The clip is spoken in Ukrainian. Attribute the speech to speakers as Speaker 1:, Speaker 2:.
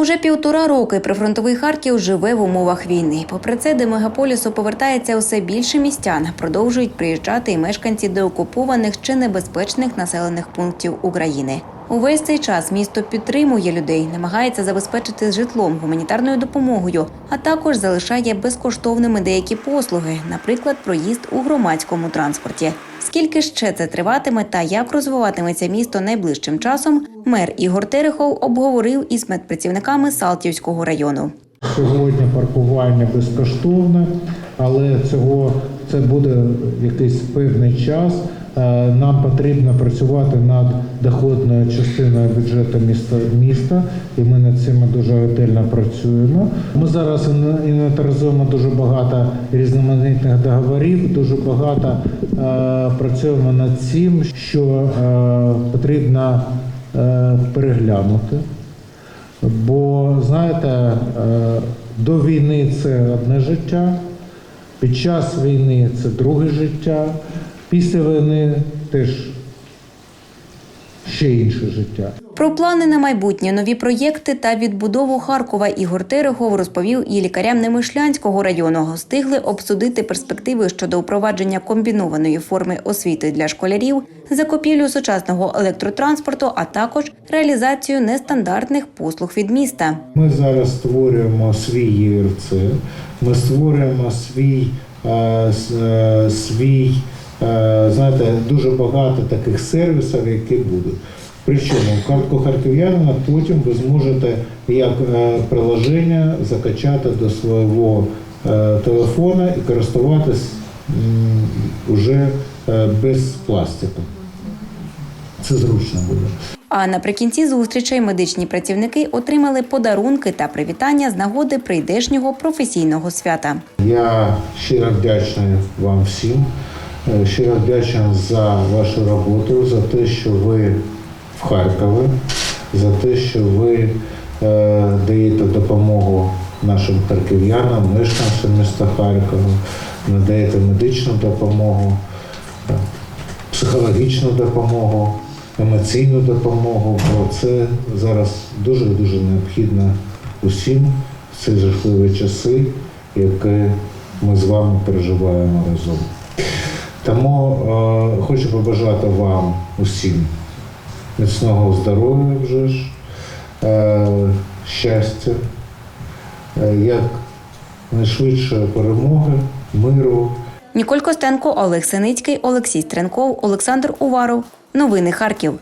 Speaker 1: Уже півтора роки прифронтовий Харків живе в умовах війни. Попри це, до мегаполісу повертається усе більше містян. Продовжують приїжджати і мешканці деокупованих чи небезпечних населених пунктів України. Увесь цей час місто підтримує людей, намагається забезпечити житлом, гуманітарною допомогою, а також залишає безкоштовними деякі послуги, наприклад, проїзд у громадському транспорті. Скільки ще це триватиме та як розвиватиметься місто найближчим часом, мер Ігор Терехов обговорив із медпрацівниками Салтівського району.
Speaker 2: Сьогодні паркування безкоштовне, але цього це буде якийсь певний час. Е, Нам потрібно працювати над доходною частиною бюджету міста міста, і ми над цим дуже ретельно працюємо. Ми зараз ін- інвентаризуємо дуже багато різноманітних договорів, дуже багато е, працюємо над цим, що е, потрібно е, переглянути. Бо знаєте, е, до війни це одне життя, під час війни це друге життя, після війни теж ще інше життя.
Speaker 1: Про плани на майбутнє, нові проєкти та відбудову Харкова Ігор Терехов розповів і лікарям Немишлянського району. Встигли обсудити перспективи щодо впровадження комбінованої форми освіти для школярів, закупівлю сучасного електротранспорту, а також реалізацію нестандартних послуг від міста.
Speaker 2: Ми зараз створюємо свій ЄРЦ, ми створюємо свій, е, е, свій знаєте, дуже багато таких сервісів, які будуть. Причому картку харків'янина потім ви зможете як е, приложення закачати до свого е, телефона і користуватись уже е, без пластику. Це зручно буде.
Speaker 1: А наприкінці зустрічей медичні працівники отримали подарунки та привітання з нагоди прийдешнього професійного свята.
Speaker 2: Я щиро вдячний вам всім. Е, Щиро вдячний за вашу роботу, за те, що ви в Харкові, за те, що ви е, даєте допомогу нашим харків'янам, мешканцям міста Харкова, надаєте медичну допомогу, психологічну допомогу, емоційну допомогу, бо це зараз дуже дуже необхідно усім в ці жахливі часи, які ми з вами переживаємо разом. Тому е, хочу побажати вам усім міцного здоров'я вже ж, е, щастя, е, як найшвидшої перемоги, миру.
Speaker 1: Ніколь Костенко, Олег Синицький, Олексій Стренков, Олександр Уваров. Новини Харків.